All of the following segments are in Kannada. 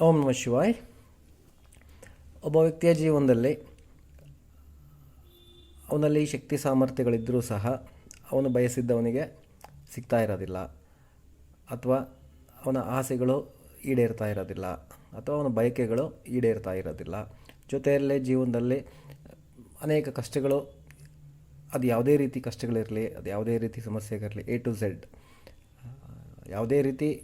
ಓಂ ನಮ ಶಿವಾಯ್. ಒಬ್ಬ ವ್ಯಕ್ತಿಯ ಜೀವನದಲ್ಲಿ ಅವನಲ್ಲಿ ಶಕ್ತಿ ಸಾಮರ್ಥ್ಯಗಳಿದ್ದರೂ ಸಹ ಅವನು ಬಯಸಿದ್ದವನಿಗೆ ಸಿಗ್ತಾ ಇರೋದಿಲ್ಲ. ಅಥವಾ ಅವನ ಆಸೆಗಳು ಈಡೇರ್ತಾ ಇರೋದಿಲ್ಲ. ಅಥವಾ ಅವನ ಬಯಕೆಗಳು ಈಡೇರ್ತಾ ಇರೋದಿಲ್ಲ. ಜೊತೆಯಲ್ಲೇ ಜೀವನದಲ್ಲಿ ಅನೇಕ ಕಷ್ಟಗಳು, ಅದು ಯಾವುದೇ ರೀತಿ ಕಷ್ಟಗಳಿರಲಿ, ಅದು ಯಾವುದೇ ರೀತಿ ಸಮಸ್ಯೆಗಳಿರಲಿ ಎ ಟು ಝೆಡ್ ಯಾವುದೇ ರೀತಿ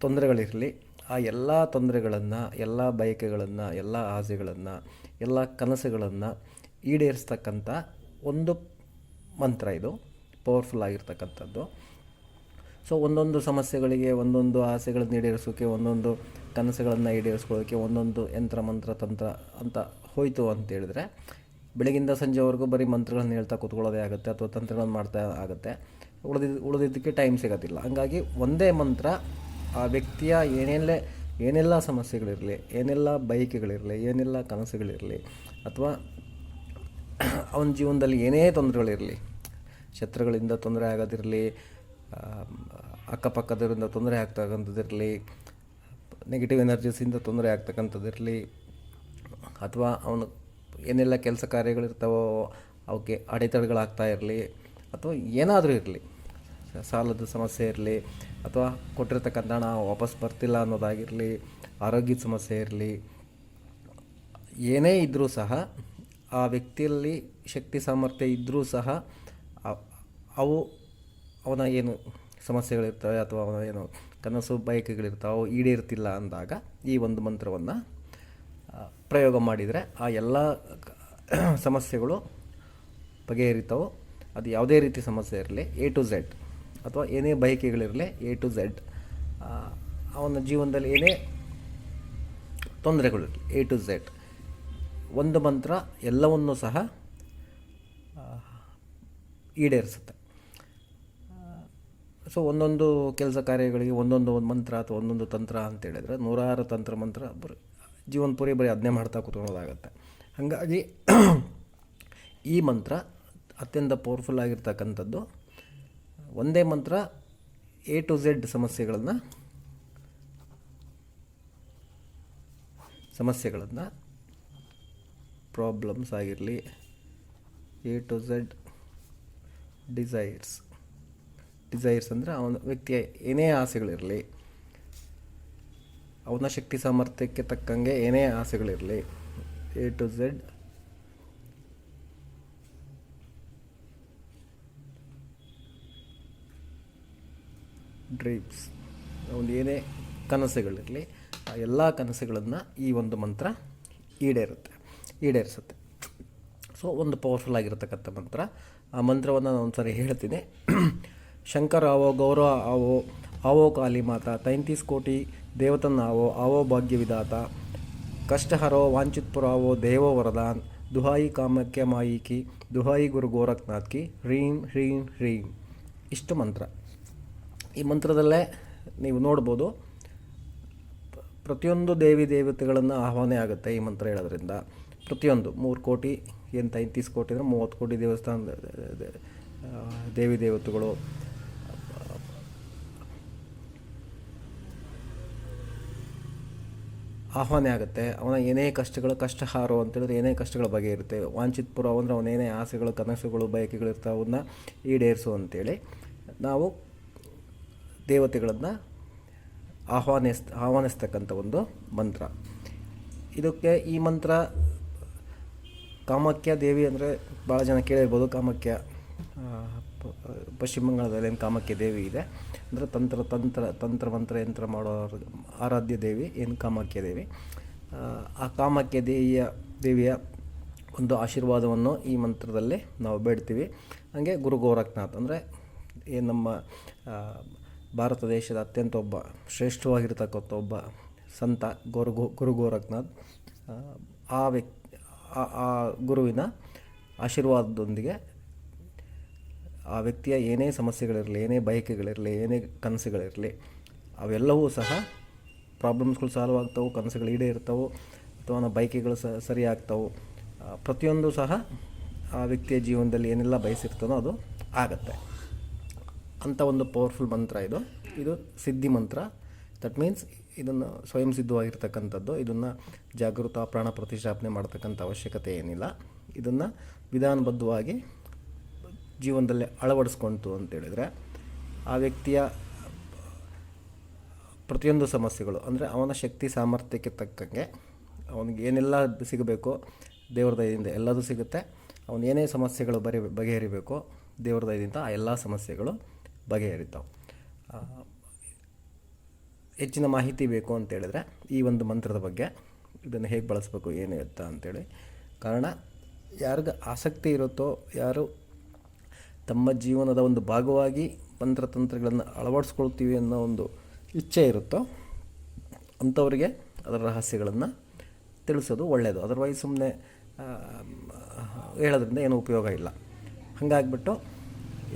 ತೊಂದರೆಗಳಿರಲಿ ಆ ಎಲ್ಲ ತೊಂದರೆಗಳನ್ನು, ಎಲ್ಲ ಬಯಕೆಗಳನ್ನು, ಎಲ್ಲ ಆಸೆಗಳನ್ನು, ಎಲ್ಲ ಕನಸುಗಳನ್ನು ಈಡೇರಿಸ್ತಕ್ಕಂಥ ಒಂದು ಮಂತ್ರ ಇದು ಪವರ್ಫುಲ್ ಆಗಿರ್ತಕ್ಕಂಥದ್ದು. ಸೊ ಒಂದೊಂದು ಸಮಸ್ಯೆಗಳಿಗೆ, ಒಂದೊಂದು ಆಸೆಗಳನ್ನು ಈಡೇರಿಸೋಕ್ಕೆ ಒಂದೊಂದು ಕನಸುಗಳನ್ನು ಈಡೇರಿಸ್ಕೊಳ್ಳೋಕ್ಕೆ ಒಂದೊಂದು ಯಂತ್ರ, ಮಂತ್ರ, ತಂತ್ರ ಅಂತ ಹೋಯಿತು ಅಂತ ಹೇಳಿದ್ರೆ, ಬೆಳಗಿಂದ ಸಂಜೆವರೆಗೂ ಬರೀ ಮಂತ್ರಗಳನ್ನು ಹೇಳ್ತಾ ಕೂತ್ಕೊಳ್ಳೋದೇ ಆಗುತ್ತೆ ಅಥವಾ ತಂತ್ರಗಳನ್ನು ಮಾಡ್ತಾ ಆಗುತ್ತೆ. ಉಳಿದಿದ್ದು ಉಳಿದಿದ್ದಕ್ಕೆ ಟೈಮ್ ಸಿಗೋದಿಲ್ಲ. ಹಂಗಾಗಿ ಒಂದೇ ಮಂತ್ರ ಆ ವ್ಯಕ್ತಿಯ ಏನೆಲ್ಲ ಏನೆಲ್ಲ ಸಮಸ್ಯೆಗಳಿರಲಿ, ಏನೆಲ್ಲ ಬಯಕೆಗಳಿರಲಿ, ಏನೆಲ್ಲ ಕನಸುಗಳಿರಲಿ, ಅಥವಾ ಅವನ ಜೀವನದಲ್ಲಿ ಏನೇ ತೊಂದರೆಗಳಿರಲಿ, ಶತ್ರುಗಳಿಂದ ತೊಂದರೆ ಆಗೋದಿರಲಿ ಅಕ್ಕಪಕ್ಕದವರಿಂದ ತೊಂದರೆ ಆಗ್ತಕ್ಕಂಥದ್ದಿರಲಿ ನೆಗೆಟಿವ್ ಎನರ್ಜೀಸಿಂದ ತೊಂದರೆ ಆಗ್ತಕ್ಕಂಥದ್ದಿರಲಿ, ಅಥವಾ ಅವನು ಏನೆಲ್ಲ ಕೆಲಸ ಕಾರ್ಯಗಳಿರ್ತಾವೋ ಅವಕ್ಕೆ ಅಡೆತಡೆಗಳಾಗ್ತಾ ಇರಲಿ, ಅಥವಾ ಏನಾದರೂ ಇರಲಿ, ಸಾಲದ ಸಮಸ್ಯೆ ಇರಲಿ ಅಥವಾ ಕೊಟ್ಟಿರ್ತಕ್ಕಂಥ ಹಣ ವಾಪಸ್ ಬರ್ತಿಲ್ಲ ಅನ್ನೋದಾಗಿರಲಿ, ಆರೋಗ್ಯದ ಸಮಸ್ಯೆ ಇರಲಿ, ಏನೇ ಇದ್ದರೂ ಸಹ ಆ ವ್ಯಕ್ತಿಯಲ್ಲಿ ಶಕ್ತಿ, ಸಾಮರ್ಥ್ಯ ಇದ್ದರೂ ಸಹ ಅವು ಅವನ ಏನು ಸಮಸ್ಯೆಗಳಿರ್ತವೆ ಅಥವಾ ಅವನ ಏನು ಕನಸು, ಬಯಕೆಗಳಿರ್ತಾವೆ ಅವು ಈಡೇರ್ತಿಲ್ಲ ಅಂದಾಗ ಈ ಒಂದು ಮಂತ್ರವನ್ನು ಪ್ರಯೋಗ ಮಾಡಿದರೆ ಆ ಎಲ್ಲ ಸಮಸ್ಯೆಗಳು ಬಗೆಹರಿತಾವೆ, ಅದು ಯಾವುದೇ ರೀತಿ ಸಮಸ್ಯೆ ಇರಲಿ ಎ ಟು ಝೆಡ್ ಅಥವಾ ಏನೇ ಬಯಕೆಗಳಿರಲಿ ಎ ಟು ಝೆಡ್ ಅವನ ಜೀವನದಲ್ಲಿ ಏನೇ ತೊಂದರೆಗಳಿರಲಿ ಎ ಟು ಝೆಡ್ ಒಂದು ಮಂತ್ರ ಎಲ್ಲವನ್ನೂ ಸಹ ಈಡೇರಿಸುತ್ತೆ. ಸೊ ಒಂದೊಂದು ಕೆಲಸ ಕಾರ್ಯಗಳಿಗೆ ಒಂದೊಂದು ಒಂದು ಮಂತ್ರ ಅಥವಾ ಒಂದೊಂದು ತಂತ್ರ ಅಂತ ಹೇಳಿದರೆ ನೂರಾರು ತಂತ್ರ ಮಂತ್ರ ಬರೀ ಜೀವನ ಪೂರಿ ಬರೀ ಅದನ್ನೇ ಮಾಡ್ತಾ ಕೂತ್ಕೊಳ್ಳೋದಾಗತ್ತೆ. ಹಾಗಾಗಿ ಈ ಮಂತ್ರ ಅತ್ಯಂತ ಪವರ್ಫುಲ್ ಆಗಿರ್ತಕ್ಕಂಥದ್ದು ಒಂದೇ ಮಂತ್ರ ಎ ಟು ಝೆಡ್ ಸಮಸ್ಯೆಗಳನ್ನು ಸಮಸ್ಯೆಗಳನ್ನು ಪ್ರಾಬ್ಲಮ್ಸ್ ಆಗಿರಲಿ A to Z desires desires ಅಂದರೆ ಅವನ ವ್ಯಕ್ತಿಯ ಏನೇ ಆಸೆಗಳಿರಲಿ, ಅವನ ಶಕ್ತಿ ಸಾಮರ್ಥ್ಯಕ್ಕೆ ತಕ್ಕಂಗೆ ಏನೇ ಆಸೆಗಳಿರಲಿ ಎ ಟು ಝೆಡ್ ಡ್ರೀಮ್ಸ್. ಒಂದು ಏನೇ ಕನಸುಗಳಿರಲಿ, ಆ ಎಲ್ಲ ಕನಸುಗಳನ್ನು ಈ ಒಂದು ಮಂತ್ರ ಈಡೇರುತ್ತೆ, ಈಡೇರಿಸುತ್ತೆ. ಸೊ ಒಂದು ಪವರ್ಫುಲ್ ಆಗಿರತಕ್ಕಂಥ ಮಂತ್ರ. ಆ ಮಂತ್ರವನ್ನು ನಾನು ಒಂದು ಸಾರಿ ಹೇಳ್ತೀನಿ. ಶಂಕರ ಆವೋ, ಗೌರವ ಆವೋ ಆವೋ ಕಾಲಿ ಮಾತಾ, ತೈಂತೀಸ್ ಕೋಟಿ ದೇವತನ ಆವೋ ಆವೋ ಭಾಗ್ಯ ವಿಧಾತ ಕಷ್ಟಹರೋ ವಾಂಚಿತ್ಪುರಾವೋ ದೇವೋ ವರದಾನ್, ದುಹಾಯಿ ಕಾಮಕ್ಯ ಮಾಯಿಕಿ, ದುಹಾಯಿ ಗುರು ಗೋರಖ್ನಾಥ್ ಕಿ, ಹ್ರೀಂ ಹ್ರೀಂ ಹ್ರೀಂ. ಇಷ್ಟು ಮಂತ್ರ. ಈ ಮಂತ್ರದಲ್ಲೇ ನೀವು ನೋಡ್ಬೋದು. ಪ್ರತಿಯೊಂದು ದೇವಿ ದೇವತೆಗಳನ್ನು ಆಹ್ವಾನೆ ಆಗುತ್ತೆ ಈ ಮಂತ್ರ ಹೇಳೋದ್ರಿಂದ. ಪ್ರತಿಯೊಂದು ಮೂರು ಕೋಟಿ, ಎಂತ ತೈಂತೀಸ್ ಕೋಟಿ ಅಂದರೆ ಮೂವತ್ತು ಕೋಟಿ ದೇವಸ್ಥಾನ, ದೇವಿ ದೇವತೆಗಳು. ಆಹ್ವಾನೆ ಆಗುತ್ತೆ. ಅವನ ಏನೇ ಕಷ್ಟಗಳು, ಕಷ್ಟ ಹಾರೋ ಅಂತೇಳಿದ್ರೆ ಏನೇ ಕಷ್ಟಗಳ ಬಗ್ಗೆ ಇರುತ್ತೆ. ವಾಂಚಿತ್ ಪುರ ಅಂದರೆ ಅವನೇನೇ ಆಸೆಗಳು, ಕನಸುಗಳು, ಬಯಕೆಗಳು ಅವನ್ನ ಈಡೇರಿಸು ಅಂತೇಳಿ ನಾವು ದೇವತೆಗಳನ್ನು ಆಹ್ವಾನಿಸ್ ಆಹ್ವಾನಿಸ್ತಕ್ಕಂಥ ಒಂದು ಮಂತ್ರ. ಇದಕ್ಕೆ ಈ ಮಂತ್ರ ಕಾಮಾಖ್ಯ ದೇವಿ ಅಂದರೆ ಭಾಳ ಜನ ಕೇಳಿರ್ಬೋದು. ಕಾಮಾಖ್ಯ ಪಶ್ಚಿಮ ಬಂಗಾಳದಲ್ಲಿ ಏನು ಕಾಮಾಖ್ಯ ದೇವಿ ಇದೆ. ಅಂದರೆ ತಂತ್ರ ತಂತ್ರ ತಂತ್ರ ಮಂತ್ರ ಯಂತ್ರ ಮಾಡೋ ಆರಾಧ್ಯ ದೇವಿ ಏನು ಕಾಮಾಖ್ಯ ದೇವಿ. ಆ, ಕಾಮಾಖ್ಯ ದೇವಿಯ ದೇವಿಯ ಒಂದು ಆಶೀರ್ವಾದವನ್ನು ಈ ಮಂತ್ರದಲ್ಲಿ ನಾವು ಬೇಡ್ತೀವಿ. ಹಾಗೆ ಗುರು ಗೋರಖ್ನಾಥ್ ಅಂದರೆ ಏನು ನಮ್ಮ ಭಾರತ ದೇಶದ ಅತ್ಯಂತ ಒಬ್ಬ ಶ್ರೇಷ್ಠವಾಗಿರ್ತಕ್ಕಂಥ ಒಬ್ಬ ಸಂತ ಗುರು ಗುರು ಗೋರಖ್ನಾಥ್. ಆ, ವ್ಯಕ್ತಿ ಆ- ಗುರುವಿನ ಆಶೀರ್ವಾದದೊಂದಿಗೆ ಆ ವ್ಯಕ್ತಿಯ ಏನೇ ಸಮಸ್ಯೆಗಳಿರಲಿ ಏನೇ ಬಯಕೆಗಳಿರಲಿ ಏನೇ ಕನಸುಗಳಿರಲಿ ಅವೆಲ್ಲವೂ ಸಹ ಪ್ರಾಬ್ಲಮ್ಸ್ಗಳು ಸಾಲ್ವ್ ಆಗ್ತವೆ ಕನಸುಗಳು ಈಡೇ ಇರ್ತವೆ ಅಥವಾ ನಾವು ಬೈಕೆಗಳು ಸ ಸರಿ ಆಗ್ತಾವೆ ಪ್ರತಿಯೊಂದು ಸಹ ಆ ವ್ಯಕ್ತಿಯ ಜೀವನದಲ್ಲಿ ಏನೆಲ್ಲ ಬಯಸಿರ್ತಾನೋ ಅದು ಆಗತ್ತೆ. ಅಂಥ ಒಂದು ಪವರ್ಫುಲ್ ಮಂತ್ರ ಇದು. ಇದು ಸಿದ್ಧಿ ಮಂತ್ರ. ದಟ್ ಮೀನ್ಸ್ ಇದನ್ನು ಸ್ವಯಂ ಸಿದ್ಧವಾಗಿರ್ತಕ್ಕಂಥದ್ದು. ಇದನ್ನು ಜಾಗೃತ, ಪ್ರಾಣ ಪ್ರತಿಷ್ಠಾಪನೆ ಮಾಡ್ತಕ್ಕಂಥ ಅವಶ್ಯಕತೆ ಏನಿಲ್ಲ. ಇದನ್ನು ವಿಧಾನಬದ್ಧವಾಗಿ ಜೀವನದಲ್ಲಿ ಅಳವಡಿಸ್ಕೊಂತು ಅಂತೇಳಿದರೆ ಆ ವ್ಯಕ್ತಿಯ ಪ್ರತಿಯೊಂದು ಸಮಸ್ಯೆಗಳು, ಅಂದರೆ ಅವನ ಶಕ್ತಿ ಸಾಮರ್ಥ್ಯಕ್ಕೆ ತಕ್ಕಂಗೆ ಅವನಿಗೆ ಏನೆಲ್ಲ ಸಿಗಬೇಕು ದೇವ್ರ ದಯದಿಂದ ಎಲ್ಲದೂ ಸಿಗುತ್ತೆ. ಅವನೇನೇ ಸಮಸ್ಯೆಗಳು ಬರಿ ಬಗೆಹರಿಬೇಕು ದೇವ್ರ ದಯದಿಂದ ಆ ಎಲ್ಲ ಸಮಸ್ಯೆಗಳು ಬಗೆಹರಿತಾವೆ. ಹೆಚ್ಚಿನ ಮಾಹಿತಿ ಬೇಕು ಅಂತೇಳಿದ್ರೆ ಈ ಒಂದು ಮಂತ್ರದ ಬಗ್ಗೆ ಇದನ್ನು ಹೇಗೆ ಬಳಸಬೇಕು, ಏನು ಎತ್ತ ಅಂತೇಳಿ. ಕಾರಣ, ಯಾರಿಗೆ ಆಸಕ್ತಿ ಇರುತ್ತೋ, ಯಾರು ತಮ್ಮ ಜೀವನದ ಒಂದು ಭಾಗವಾಗಿ ಮಂತ್ರತಂತ್ರಗಳನ್ನು ಅಳವಡಿಸ್ಕೊಳ್ತೀವಿ ಅನ್ನೋ ಒಂದು ಇಚ್ಛೆ ಇರುತ್ತೋ, ಅಂಥವರಿಗೆ ಅದರ ರಹಸ್ಯಗಳನ್ನು ತಿಳಿಸೋದು ಒಳ್ಳೆಯದು ಅದರ್ವೈಸ್ ಸುಮ್ಮನೆ ಹೇಳೋದ್ರಿಂದ ಏನೂ ಉಪಯೋಗ ಇಲ್ಲ. ಹಾಗಾಗ್ಬಿಟ್ಟು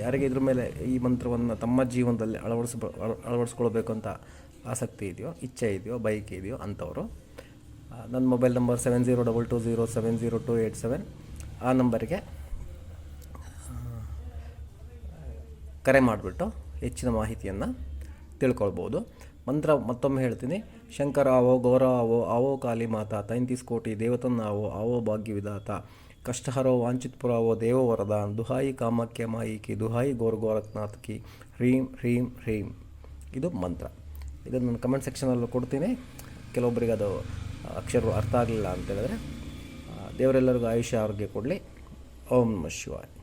ಯಾರಿಗೆ ಇದ್ರ ಮೇಲೆ ಈ ಮಂತ್ರವನ್ನು ತಮ್ಮ ಜೀವನದಲ್ಲಿ ಅಳವಡಿಸ ಅಳವಡಿಸ್ಕೊಳ್ಬೇಕು ಅಂತ ಆಸಕ್ತಿ ಇದೆಯೋ, ಇಚ್ಛೆ ಇದೆಯೋ ಬೈಕ್ ಇದೆಯೋ ಅಂಥವರು ನನ್ನ mobile number seven zero double two zero seven zero two eight seven, ಆ ನಂಬರಿಗೆ ಕರೆ ಮಾಡಿಬಿಟ್ಟು ಹೆಚ್ಚಿನ ಮಾಹಿತಿಯನ್ನು ತಿಳ್ಕೊಳ್ಬೋದು. ಮಂತ್ರ ಮತ್ತೊಮ್ಮೆ ಹೇಳ್ತೀನಿ. ಶಂಕರ, ಆವೋ ಗೌರವ ಆವೋ ಆವೋ ಕಾಲಿ ಮಾತಾ, ತೈಂತೀಸ್ ಕೋಟಿ ದೇವತನ್ನಾವೋ ಆವೋ ಭಾಗ್ಯ ವಿಧಾತ ಕಷ್ಟಹರೋ ವಾಂಚಿತ್ ಪುರಾವೋ ದೇವೋ ವರದಾನ್ ದುಹಾಯಿ ಕಾಮಾಖ್ಯ ಮಾಯಿಕಿ, ದುಹಾಯಿ ಗೋರ್ ಗೋರಖ್ನಾಥ್ ಕಿ ಹ್ರೀಂ ಹ್ರೀಂ ಹ್ರೀಂ. ಇದು ಮಂತ್ರ. ಇದನ್ನು ನಾನು ಕಮೆಂಟ್ ಸೆಕ್ಷನಲ್ಲೂ ಕೊಡ್ತೀನಿ. ಕೆಲವೊಬ್ಬರಿಗೆ ಅದು ಅಕ್ಷರ ಅರ್ಥ ಆಗಲಿಲ್ಲ ಅಂತೇಳಿದ್ರೆ ದೇವರೆಲ್ಲರಿಗೂ ಆಯುಷ್ಯ ಆರೋಗ್ಯ ಕೊಡಲಿ. ಓಂ ನಮಃ ಶಿವಾಯ.